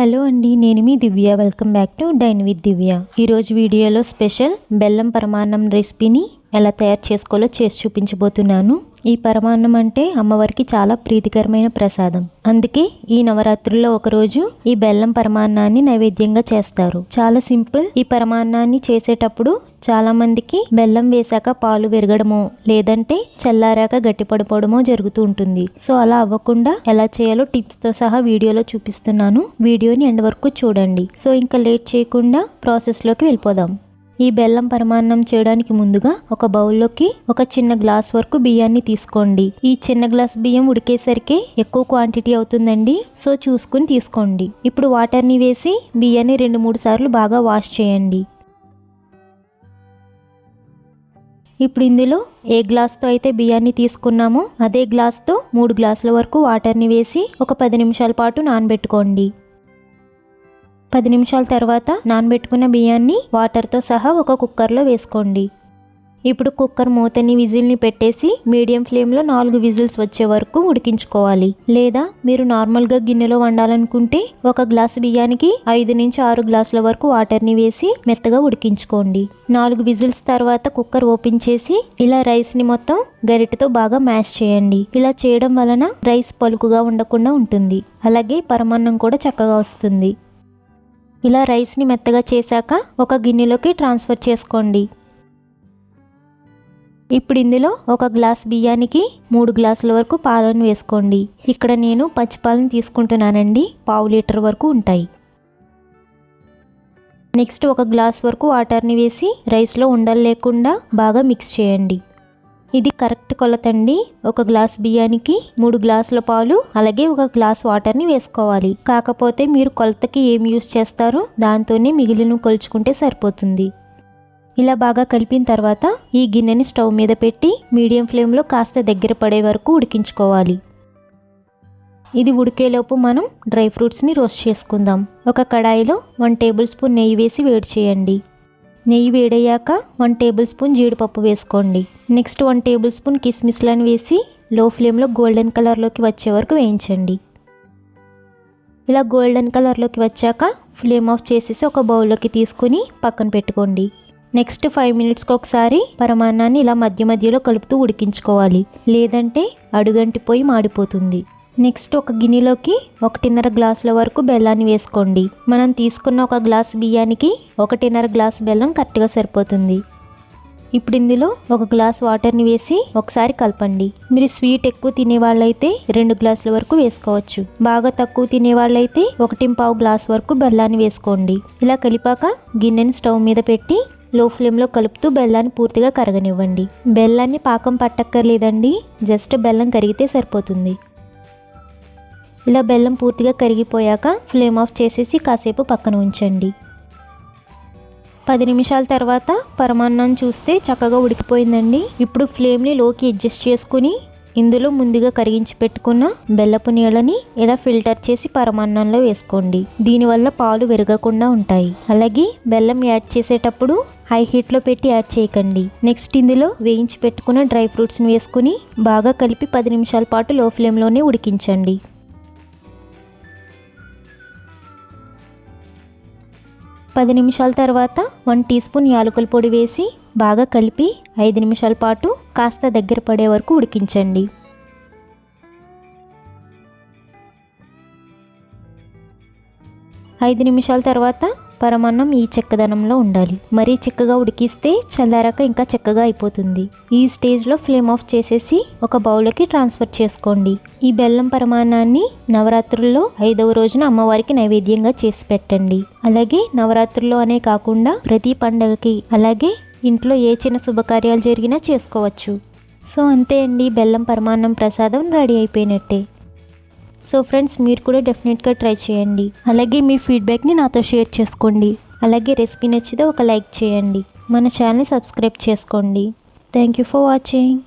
Hello అండి నేను మీ Divya. Welcome back to dine with Divya. ఈరోజు వీడియోలో స్పెషల్ బెల్లం పరమాన్నం రెసిపీని ఎలా తయారు చేసుకోవాలో చేసి చూపించబోతున్నాను. ఈ పరమాన్నం అంటే అమ్మవారికి చాలా ప్రీతికరమైన ప్రసాదం. అందుకే ఈ నవరాత్రుల్లో ఒకరోజు ఈ బెల్లం పరమాన్నాన్ని నైవేద్యంగా చేస్తారు. చాలా సింపుల్. ఈ పరమాన్నాన్ని చేసేటప్పుడు చాలా మందికి బెల్లం వేశాక పాలు విరగడమో లేదంటే చల్లారాక గట్టిపడిపోవడమో జరుగుతూ ఉంటుంది. సో అలా అవ్వకుండా ఎలా చేయాలో టిప్స్తో సహా వీడియోలో చూపిస్తున్నాను. వీడియోని ఎండ్ వరకు చూడండి. సో ఇంకా లేట్ చేయకుండా ప్రాసెస్లోకి వెళ్ళిపోదాం. ఈ బెల్లం పరమాన్నం చేయడానికి ముందుగా ఒక బౌల్లోకి ఒక చిన్న గ్లాస్ వరకు బియ్యాన్ని తీసుకోండి. ఈ చిన్న గ్లాస్ బియ్యం ఉడికేసరికి ఎక్కువ క్వాంటిటీ అవుతుందండి. సో చూసుకుని తీసుకోండి. ఇప్పుడు వాటర్ని వేసి బియ్యాన్ని రెండు మూడు సార్లు బాగా వాష్ చేయండి. ఇప్పుడు ఇందులో ఏ గ్లాస్తో అయితే బియ్యాన్ని తీసుకున్నామో అదే గ్లాస్తో మూడు గ్లాసుల వరకు వాటర్ని వేసి ఒక పది నిమిషాల పాటు నానబెట్టుకోండి. పది నిమిషాల తర్వాత నానబెట్టుకున్న బియ్యాన్ని వాటర్తో సహా ఒక కుక్కర్లో వేసుకోండి. ఇప్పుడు కుక్కర్ మూతని విజిల్ని పెట్టేసి మీడియం ఫ్లేమ్లో నాలుగు విజిల్స్ వచ్చే వరకు ఉడికించుకోవాలి. లేదా మీరు నార్మల్గా గిన్నెలో వండాలనుకుంటే ఒక గ్లాసు బియ్యానికి ఐదు నుంచి ఆరు గ్లాసుల వరకు వాటర్ని వేసి మెత్తగా ఉడికించుకోండి. నాలుగు విజిల్స్ తర్వాత కుక్కర్ ఓపెన్ చేసి ఇలా రైస్ని మొత్తం గరిటతో బాగా మ్యాష్ చేయండి. ఇలా చేయడం వలన రైస్ పలుకుగా ఉండకుండా ఉంటుంది. అలాగే పరమాన్నం కూడా చక్కగా వస్తుంది. ఇలా రైస్ని మెత్తగా చేశాక ఒక గిన్నెలోకి ట్రాన్స్ఫర్ చేసుకోండి. ఇప్పుడు ఇందులో ఒక గ్లాస్ బియ్యానికి మూడు గ్లాసుల వరకు పాలను వేసుకోండి. ఇక్కడ నేను పచ్చిపాలను తీసుకుంటున్నానండి. పావు లీటర్ వరకు ఉంటాయి. నెక్స్ట్ ఒక గ్లాస్ వరకు వాటర్ని వేసి రైస్లో ఉండలు లేకుండా బాగా మిక్స్ చేయండి. ఇది కరెక్ట్ కొలతండి. ఒక గ్లాస్ బియ్యానికి మూడు గ్లాసుల పాలు అలాగే ఒక గ్లాస్ వాటర్ని వేసుకోవాలి. కాకపోతే మీరు కొలతకి ఏం యూస్ చేస్తారో? దాంతోనే మిగిలిన కొలుచుకుంటే సరిపోతుంది. ఇలా బాగా కలిపిన తర్వాత ఈ గిన్నెని స్టవ్ మీద పెట్టి మీడియం ఫ్లేమ్లో కాస్త దగ్గర పడే వరకు ఉడికించుకోవాలి. ఇది ఉడికేలోపు మనం డ్రై ఫ్రూట్స్ని రోస్ట్ చేసుకుందాం. ఒక కడాయిలో వన్ టేబుల్ స్పూన్ నెయ్యి వేసి వేడి చేయండి. నెయ్యి వేడయ్యాక వన్ టేబుల్ స్పూన్ జీడిపప్పు వేసుకోండి. నెక్స్ట్ వన్ టేబుల్ స్పూన్ కిస్మిస్లను వేసి లో ఫ్లేమ్లో గోల్డెన్ కలర్లోకి వచ్చే వరకు వేయించండి. ఇలా గోల్డెన్ కలర్లోకి వచ్చాక ఫ్లేమ్ ఆఫ్ చేసేసి ఒక బౌల్లోకి తీసుకుని పక్కన పెట్టుకోండి. నెక్స్ట్ ఫైవ్ మినిట్స్కి ఒకసారి పరమాన్నాన్ని ఇలా మధ్య మధ్యలో కలుపుతూ ఉడికించుకోవాలి. లేదంటే అడుగంటిపోయి మాడిపోతుంది. నెక్స్ట్ ఒక గిన్నెలోకి ఒకటిన్నర గ్లాసుల వరకు బెల్లాన్ని వేసుకోండి. మనం తీసుకున్న ఒక గ్లాస్ బియ్యానికి ఒకటిన్నర గ్లాస్ బెల్లం కరెక్ట్గా సరిపోతుంది. ఇప్పుడు ఇందులో ఒక గ్లాస్ వాటర్ని వేసి ఒకసారి కలపండి. మీరు స్వీట్ ఎక్కువ తినేవాళ్ళైతే రెండు గ్లాసుల వరకు వేసుకోవచ్చు. బాగా తక్కువ తినేవాళ్ళైతే ఒకటి పావు గ్లాస్ వరకు బెల్లాన్ని వేసుకోండి. ఇలా కలిపాక గిన్నెని స్టవ్ మీద పెట్టి లో ఫ్లేమ్లో కలుపుతూ బెల్లాన్ని పూర్తిగా కరగనివ్వండి. బెల్లాన్ని పాకం పట్టక్కర్లేదండి. జస్ట్ బెల్లం కరిగితే సరిపోతుంది. ఇలా బెల్లం పూర్తిగా కరిగిపోయాక ఫ్లేమ్ ఆఫ్ చేసేసి కాసేపు పక్కన ఉంచండి. పది నిమిషాల తర్వాత పరమాన్నం చూస్తే చక్కగా ఉడికిపోయిందండి. ఇప్పుడు ఫ్లేమ్ని లోకి అడ్జస్ట్ చేసుకుని ఇందులో ముందుగా కరిగించి పెట్టుకున్న బెల్లపు నీళ్ళని ఇలా ఫిల్టర్ చేసి పరమాన్నంలో వేసుకోండి. దీనివల్ల పాలు విరగకుండా ఉంటాయి. అలాగే బెల్లం యాడ్ చేసేటప్పుడు హై హీట్లో పెట్టి యాడ్ చేయకండి. నెక్స్ట్ ఇందులో వేయించి పెట్టుకున్న డ్రై ఫ్రూట్స్ని వేసుకుని బాగా కలిపి పది నిమిషాల పాటు లో ఫ్లేమ్లోనే ఉడికించండి. పది నిమిషాల తర్వాత వన్ టీ స్పూన్ యాలకుల పొడి వేసి బాగా కలిపి ఐదు నిమిషాల పాటు కాస్త దగ్గర పడే వరకు ఉడికించండి. ఐదు నిమిషాల తర్వాత పరమాన్నం ఈ చెక్కదనంలో ఉండాలి. మరీ చిక్కగా ఉడికిస్తే చల్లారాక ఇంకా చెక్కగా అయిపోతుంది. ఈ స్టేజ్లో ఫ్లేమ్ ఆఫ్ చేసేసి ఒక బౌల్కి ట్రాన్స్ఫర్ చేసుకోండి. ఈ బెల్లం పరమాన్నాన్ని నవరాత్రుల్లో ఐదవ రోజున అమ్మవారికి నైవేద్యంగా చేసి పెట్టండి. అలాగే నవరాత్రుల్లో అనే కాకుండా ప్రతి పండగకి అలాగే ఇంట్లో ఏ చిన్న శుభకార్యాలు జరిగినా చేసుకోవచ్చు. సో అంతే అండి. బెల్లం పరమాన్నం ప్రసాదం రెడీ అయిపోయినట్టే. సో ఫ్రెండ్స్ మీరు కూడా డెఫినెట్గా ట్రై చేయండి. అలాగే మీ ఫీడ్బ్యాక్ని నాతో షేర్ చేసుకోండి. అలాగే రెసిపీ నచ్చితే ఒక లైక్ చేయండి. మన ఛానల్ని సబ్స్క్రైబ్ చేసుకోండి. Thank you for watching.